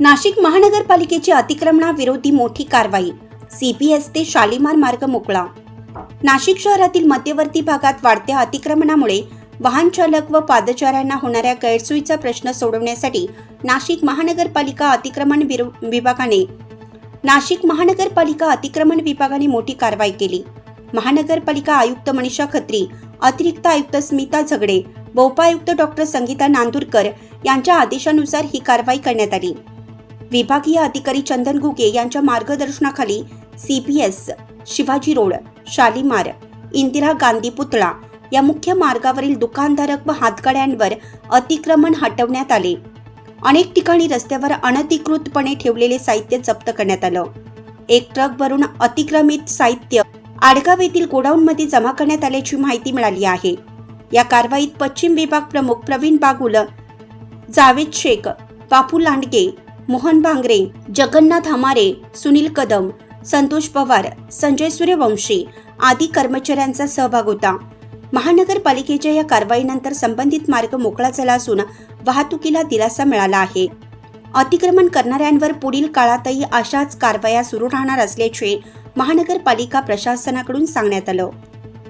नाशिक महानगरपालिकेची अतिक्रमणाविरोधी मोठी कारवाई. सीपीएस ते शालिमार मार्ग मोकळा. नाशिक शहरातील मध्यवर्ती भागात वाढत्या अतिक्रमणामुळे वाहन चालक व पादचाऱ्यांना होणाऱ्या गैरसोयीचा प्रश्न सोडवण्यासाठी नाशिक महानगरपालिका अतिक्रमण विरो- विभागाने नाशिक महानगरपालिका अतिक्रमण विभागाने मोठी कारवाई केली. महानगरपालिका आयुक्त मनीषा खत्री अतिरिक्त आयुक्त स्मिता झगडे व उपायुक्त डॉक्टर संगीता नांदुरकर यांच्या आदेशानुसार ही कारवाई करण्यात आली. विभागीय अधिकारी चंदन घुगे यांच्या मार्गदर्शनाखाली सीपीएस शिवाजी रोड शालिमार इंदिरा गांधी पुतळा या मुख्य मार्गावरील दुकानधारक व हातगाड्यांवर अतिक्रमण हटवण्यात आले. अनेक ठिकाणी रस्त्यावर अनधिकृतपणे ठेवलेले साहित्य जप्त करण्यात आलं. एक ट्रक भरून अतिक्रमित साहित्य आडगाव येथील गोडाऊनमध्ये जमा करण्यात आल्याची माहिती मिळाली आहे. या कारवाईत पश्चिम विभाग प्रमुख प्रवीण बागुल जावेद शेख बापू लांडगे मोहन भांगरे जगन्नाथ हमारे सुनील कदम संतोष पवार संजय सूर्यवंशी आदी कर्मचाऱ्यांचा सहभाग होता. महानगरपालिकेच्या या कारवाईनंतर संबंधित मार्ग मोकळा झाला असून वाहतुकीला दिलासा मिळाला आहे. अतिक्रमण करणाऱ्यांवर पुढील काळातही अशाच कारवाया सुरू राहणार असल्याचे महानगरपालिका प्रशासनाकडून सांगण्यात आलं.